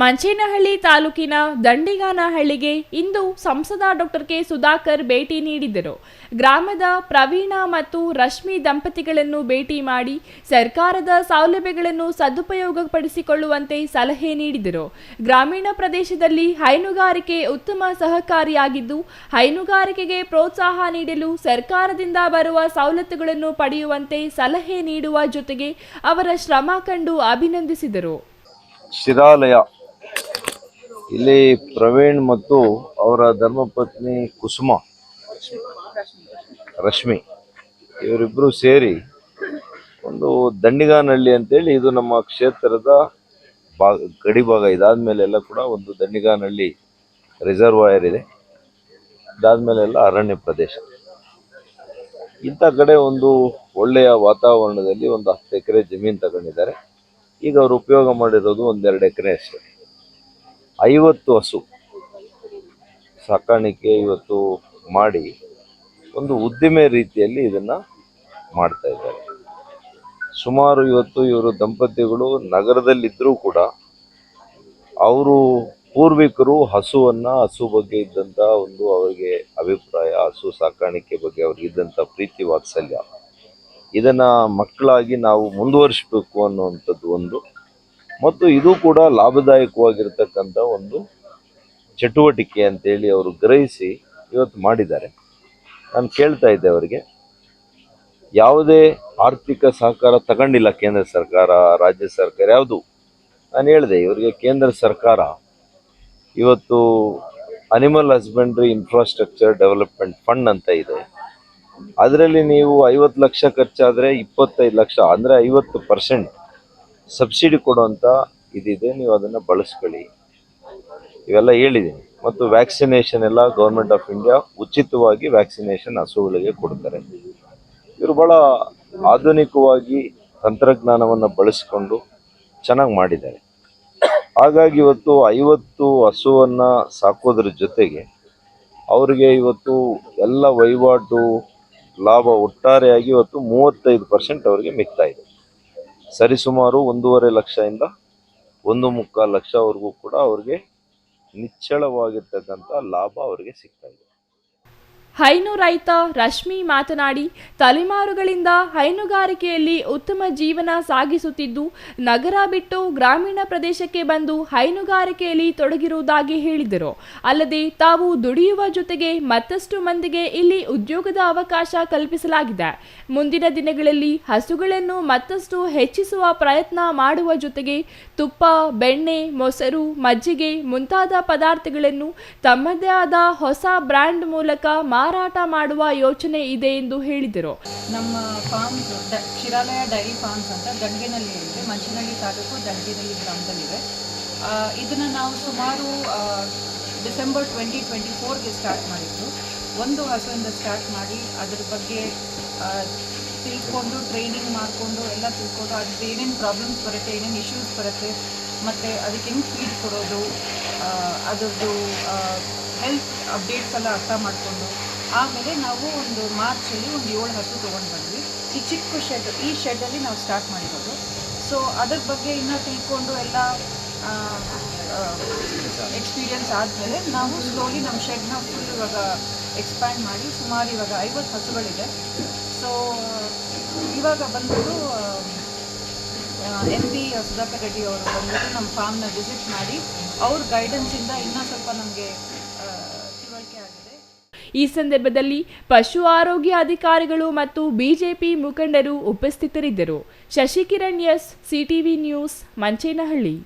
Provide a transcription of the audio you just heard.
ಮಂಚೇನಹಳ್ಳಿ ತಾಲೂಕಿನ ದಂಡಿಗಾನಹಳ್ಳಿಗೆ ಇಂದು ಸಂಸದ doctor K Sudhakar ಭೇಟಿ ನೀಡಿದರು. ಗ್ರಾಮದ ಪ್ರವೀಣ ಮತ್ತು ರಶ್ಮಿ ದಂಪತಿಗಳನ್ನು ಭೇಟಿ ಮಾಡಿ ಸರ್ಕಾರದ ಸೌಲಭ್ಯಗಳನ್ನು ಸದುಪಯೋಗಪಡಿಸಿಕೊಳ್ಳುವಂತೆ ಸಲಹೆ ನೀಡಿದರು. ಗ್ರಾಮೀಣ ಪ್ರದೇಶದಲ್ಲಿ ಹೈನುಗಾರಿಕೆ ಉತ್ತಮ ಸಹಕಾರಿಯಾಗಿದ್ದು, ಹೈನುಗಾರಿಕೆಗೆ ಪ್ರೋತ್ಸಾಹ ನೀಡಲು ಸರ್ಕಾರದಿಂದ ಬರುವ ಸವಲತ್ತುಗಳನ್ನು ಪಡೆಯುವಂತೆ ಸಲಹೆ ನೀಡುವ ಜೊತೆಗೆ ಅವರ ಶ್ರಮ ಕಂಡು ಅಭಿನಂದಿಸಿದರು. ಶಿರಾಲಯ ಇಲ್ಲಿ ಪ್ರವೀಣ್ ಮತ್ತು ಅವರ ಧರ್ಮಪತ್ನಿ ಕುಸುಮ, ರಶ್ಮಿ ಇವರಿಬ್ಬರು ಸೇರಿ ಒಂದು ದಂಡಿಗಾನಹಳ್ಳಿ ಅಂತೇಳಿ ಇದು ನಮ್ಮ ಕ್ಷೇತ್ರದ ಭಾಗ ಗಡಿ ಭಾಗ. ಇದಾದ್ಮೇಲೆ ಎಲ್ಲ ಕೂಡ ಒಂದು ದಂಡಿಗಾನಹಳ್ಳಿ ರಿಸರ್ವಾಯರ್ ಇದೆ. ಇದಾದ್ಮೇಲೆಲ್ಲ ಅರಣ್ಯ ಪ್ರದೇಶ. ಇಂಥ ಕಡೆ ಒಂದು ಒಳ್ಳೆಯ ವಾತಾವರಣದಲ್ಲಿ ಒಂದು ಹತ್ತು ಎಕರೆ ಜಮೀನು ತಗೊಂಡಿದ್ದಾರೆ. ಈಗ ಅವರು ಉಪಯೋಗ ಮಾಡಿರೋದು ಒಂದೆರಡು ಎಕರೆ ಅಷ್ಟೇ. ಐವತ್ತು ಹಸು. ಸಾಕಾಣಿಕೆ ಇವತ್ತು ಮಾಡಿ ಒಂದು ಉದ್ದಿಮೆ ರೀತಿಯಲ್ಲಿ ಇದನ್ನ ಮಾಡ್ತಾ ಇದ್ದಾರೆ. ಸುಮಾರು ಇವತ್ತು ಇವರು ದಂಪತಿಗಳು ನಗರದಲ್ಲಿದ್ದರೂ ಕೂಡ ಅವರು ಪೂರ್ವಿಕರು ಹಸುವನ್ನ ಹಸು ಬಗ್ಗೆ ಇದ್ದಂಥ ಒಂದು ಅವರಿಗೆ ಅಭಿಪ್ರಾಯ, ಹಸು ಸಾಕಾಣಿಕೆ ಬಗ್ಗೆ ಅವ್ರಿಗೆ ಇದ್ದಂಥ ಪ್ರೀತಿ ವಾತ್ಸಲ್ಯ. ಇದನ್ನ ಮಕ್ಕಳಾಗಿ ನಾವು ಮುಂದುವರಿಸಬೇಕು ಅನ್ನುವಂಥದ್ದು ಒಂದು ಮತ್ತು ಇದು ಕೂಡ ಲಾಭದಾಯಕವಾಗಿರ್ತಕ್ಕಂಥ ಒಂದು ಚಟುವಟಿಕೆ ಅಂತೇಳಿ ಅವರು ಗ್ರಹಿಸಿ ಇವತ್ತು ಮಾಡಿದ್ದಾರೆ. ನಾನು ಕೇಳ್ತಾ ಇದ್ದೆ ಅವರಿಗೆ, ಯಾವುದೇ ಆರ್ಥಿಕ ಸಹಕಾರ ತಗೊಂಡಿಲ್ಲ ಕೇಂದ್ರ ಸರ್ಕಾರ, ರಾಜ್ಯ ಸರ್ಕಾರ, ಯಾವುದು? ನಾನು ಹೇಳಿದೆ, ಇವರಿಗೆ ಕೇಂದ್ರ ಸರ್ಕಾರ, ಇವತ್ತು animal husbandry infrastructure development fund ಅಂತ ಇದೆ. ಅದರಲ್ಲಿ ನೀವು ಐವತ್ತು ಲಕ್ಷ ಖರ್ಚಾದರೆ ಇಪ್ಪತ್ತೈದು ಲಕ್ಷ, ಅಂದರೆ ಐವತ್ತು ಪರ್ಸೆಂಟ್ ಸಬ್ಸಿಡಿ ಕೊಡುವಂಥ ಇದಿದೆ, ನೀವು ಅದನ್ನು ಬಳಸ್ಕೊಳ್ಳಿ. ಇವೆಲ್ಲ ಹೇಳಿದ್ದೀನಿ. ಮತ್ತು ವ್ಯಾಕ್ಸಿನೇಷನ್ ಎಲ್ಲ ಗೌರ್ಮೆಂಟ್ ಆಫ್ ಇಂಡಿಯಾ ಉಚಿತವಾಗಿ ವ್ಯಾಕ್ಸಿನೇಷನ್ ಹಸುಗಳಿಗೆ ಕೊಡ್ತಾರೆ. ಇವರು ಭಾಳ ಆಧುನಿಕವಾಗಿ ತಂತ್ರಜ್ಞಾನವನ್ನು ಬಳಸಿಕೊಂಡು ಚೆನ್ನಾಗಿ ಮಾಡಿದ್ದಾರೆ. ಹಾಗಾಗಿ ಇವತ್ತು ಐವತ್ತು ಹಸುವನ್ನು ಸಾಕೋದ್ರ ಜೊತೆಗೆ ಅವರಿಗೆ ಇವತ್ತು ಎಲ್ಲ ವಹಿವಾಟು ಲಾಭ ಒಟ್ಟಾರೆಯಾಗಿ ಇವತ್ತು ಮೂವತ್ತೈದು ಪರ್ಸೆಂಟ್ ಅವರಿಗೆ ಮಿಗ್ತಾ ಸರಿಸುಮಾರು ಒಂದೂವರೆ ಲಕ್ಷದಿಂದ ಒಂದು ಮುಕ್ಕಾಲು ಲಕ್ಷವರೆಗೂ ಕೂಡ ಅವ್ರಿಗೆ ನಿಚ್ಚಳವಾಗಿರ್ತಕ್ಕಂಥ ಲಾಭ ಅವರಿಗೆ ಸಿಗ್ತಾ ಇದೆ. ಹೈನು ರೈತ ರಶ್ಮಿ ಮಾತನಾಡಿ, ತಲೆಮಾರುಗಳಿಂದ ಹೈನುಗಾರಿಕೆಯಲ್ಲಿ ಉತ್ತಮ ಜೀವನ ಸಾಗಿಸುತ್ತಿದ್ದು, ನಗರ ಬಿಟ್ಟು ಗ್ರಾಮೀಣ ಪ್ರದೇಶಕ್ಕೆ ಬಂದು ಹೈನುಗಾರಿಕೆಯಲ್ಲಿ ತೊಡಗಿರುವುದಾಗಿ ಹೇಳಿದರು. ಅಲ್ಲದೆ ತಾವು ದುಡಿಯುವ ಜೊತೆಗೆ ಮತ್ತಷ್ಟು ಮಂದಿಗೆ ಇಲ್ಲಿ ಉದ್ಯೋಗದ ಅವಕಾಶ ಕಲ್ಪಿಸಲಾಗಿದೆ. ಮುಂದಿನ ದಿನಗಳಲ್ಲಿ ಹಸುಗಳನ್ನು ಮತ್ತಷ್ಟು ಹೆಚ್ಚಿಸುವ ಪ್ರಯತ್ನ ಮಾಡುವ ಜೊತೆಗೆ ತುಪ್ಪ, ಬೆಣ್ಣೆ, ಮೊಸರು, ಮಜ್ಜಿಗೆ ಮುಂತಾದ ಪದಾರ್ಥಗಳನ್ನು ತಮ್ಮದೇ ಆದ ಹೊಸ ಬ್ರ್ಯಾಂಡ್ ಮೂಲಕ ಮಾರಾಟ ಮಾಡುವ ಯೋಚನೆ ಇದೆ ಎಂದು ಹೇಳಿದರು. ನಮ್ಮ ಫಾರ್ಮ್ ಶಿರಾಲಯ ಡೈರಿ ಫಾರ್ಮ್ಸ್ ಅಂತ ದಂಡಿನಲ್ಲಿ ಇದೆ. ಮಂಚನಹಳ್ಳಿ ತಾಲೂಕು ದಂಡಿನಲ್ಲಿ ಗ್ರಾಮದಲ್ಲಿದೆ. ಇದನ್ನ ನಾವು ಸುಮಾರು ಡಿಸೆಂಬರ್ ಟ್ವೆಂಟಿ ಟ್ವೆಂಟಿ ಫೋರ್ಗೆ ಸ್ಟಾರ್ಟ್ ಮಾಡಿದ್ದು. ಒಂದು ಹಸುವಿಂದ ಸ್ಟಾರ್ಟ್ ಮಾಡಿ ಅದ್ರ ಬಗ್ಗೆ ತಿಳ್ಕೊಂಡು ಟ್ರೈನಿಂಗ್ ಮಾಡಿಕೊಂಡು, ಎಲ್ಲ ತಿಳ್ಕೊಂಡು ಅದ್ರದ್ದು ಏನೇನು ಪ್ರಾಬ್ಲಮ್ಸ್ ಬರುತ್ತೆ, ಏನೇನು ಇಶ್ಯೂಸ್ ಬರುತ್ತೆ, ಮತ್ತು ಅದಕ್ಕೆ ಹೆಂಗೆ ಫೀಡ್ ಕೊಡೋದು ಅದರದ್ದು ಹೆಲ್ತ್ ಅಪ್ಡೇಟ್ಸ್ ಎಲ್ಲ ಅರ್ಥ ಮಾಡಿಕೊಂಡು ಆಮೇಲೆ ನಾವು ಒಂದು ಮಾರ್ಚಲ್ಲಿ ಒಂದು ಏಳು ಹಸು ತೊಗೊಂಡು ಬಂದ್ವಿ. ಈ ಚಿಕ್ಕ ಶೆಡ್ ಈ ಶೆಡ್ಡಲ್ಲಿ ನಾವು ಸ್ಟಾರ್ಟ್ ಮಾಡಿರೋದು. ಸೊ ಅದ್ರ ಬಗ್ಗೆ ಇನ್ನೂ ತಿಳ್ಕೊಂಡು ಎಲ್ಲ ಎಕ್ಸ್ಪೀರಿಯನ್ಸ್ ಆದಮೇಲೆ ನಾವು ಸ್ಲೋಲಿ ನಮ್ಮ ಶೆಡ್ನ ಫುಲ್ ಇವಾಗ ಎಕ್ಸ್ಪ್ಯಾಂಡ್ ಮಾಡಿ ಸುಮಾರು ಇವಾಗ ಐವತ್ತು ಹಸುಗಳಿದೆ. ಸೊ ಇವಾಗ ಬಂದ್ಬಿಟ್ಟು ಎಂ ಪಿ ಸುಧಾಕರ್ ರೆಡ್ಡಿ ಅವರು ಬಂದ್ಬಿಟ್ಟು ನಮ್ಮ ಫಾರ್ಮ್ನ ವಿಸಿಟ್ ಮಾಡಿ, ಅವ್ರ ಗೈಡೆನ್ಸಿಂದ ಇನ್ನೂ ಸ್ವಲ್ಪ ನಮಗೆ ಈ ಸಂದರ್ಭದಲ್ಲಿ ಪಶು ಆರೋಗ್ಯ ಅಧಿಕಾರಿಗಳು ಮತ್ತು ಬಿಜೆಪಿ ಮುಖಂಡರು ಉಪಸ್ಥಿತರಿದ್ದರು. Shashikiran S CTV news Manchenahalli.